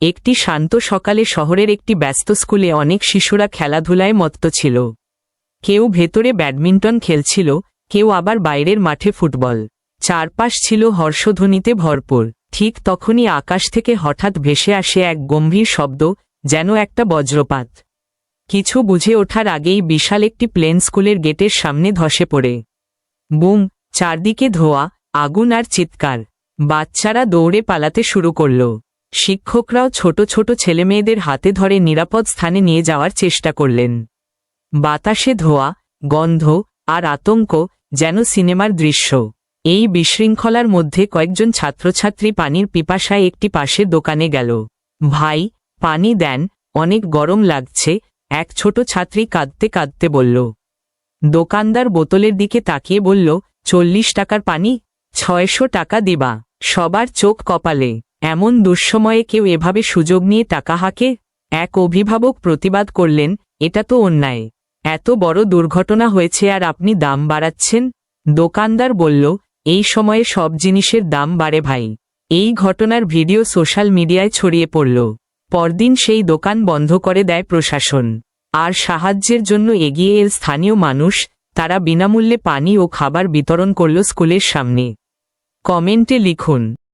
একটি শান্ত সকালে শহরের একটি ব্যস্ত স্কুলে অনেক শিশুরা খেলাধুলায় মত্ত ছিল। কেউ ভেতরে ব্যাডমিন্টন খেলছিল, কেউ আবার বাইরের মাঠে ফুটবল। চারপাশ ছিল হর্ষধ্বনিতে ভরপুর। ঠিক তখনই আকাশ থেকে হঠাৎ ভেসে আসে এক গম্ভীর শব্দ, যেন একটা বজ্রপাত। কিছু বুঝে ওঠার আগেই বিশাল একটি প্লেন স্কুলের গেটের সামনে ধসে পড়ে। বুম, চারদিকে ধোয়া, আগুন আর চিৎকার। বাচ্চারা দৌড়ে পালাতে শুরু করল। শিক্ষকরাও ছোট ছোট ছেলেমেয়েদের হাতে ধরে নিরাপদ স্থানে নিয়ে যাওয়ার চেষ্টা করলেন। বাতাসে ধোয়া, গন্ধ আর আতঙ্ক যেন সিনেমার দৃশ্য। এই বিশৃঙ্খলার মধ্যে কয়েকজন ছাত্রছাত্রী পানির পিপাসায় একটি পাশে দোকানে গেল। ভাই, পানি দেন, অনেক গরম লাগছে এক ছোট ছাত্রী কাঁদতে কাঁদতে বলল। দোকানদার বোতলের দিকে তাকিয়ে বলল, চল্লিশ টাকার পানি, ছয়শো টাকা দিবা সবার চোখ কপালে। এমন দুঃসময়ে কেউ এভাবে সুযোগ নিয়ে টাকা হাঁকে এক অভিভাবক প্রতিবাদ করলেন, এটা তো অন্যায়। এত বড় দুর্ঘটনা হয়েছে আর আপনি দাম বাড়াচ্ছেন? দোকানদার বলল, এই সময়ে সব জিনিসের দাম বাড়ে ভাই। এই ঘটনার ভিডিও সোশ্যাল মিডিয়ায় ছড়িয়ে পড়ল। পরদিন সেই দোকান বন্ধ করে দেয় প্রশাসন। আর সাহায্যের জন্য এগিয়ে এল স্থানীয় মানুষ, তারা বিনামূল্যে পানি ও খাবার বিতরণ করল স্কুলের সামনে। কমেন্টে লিখুন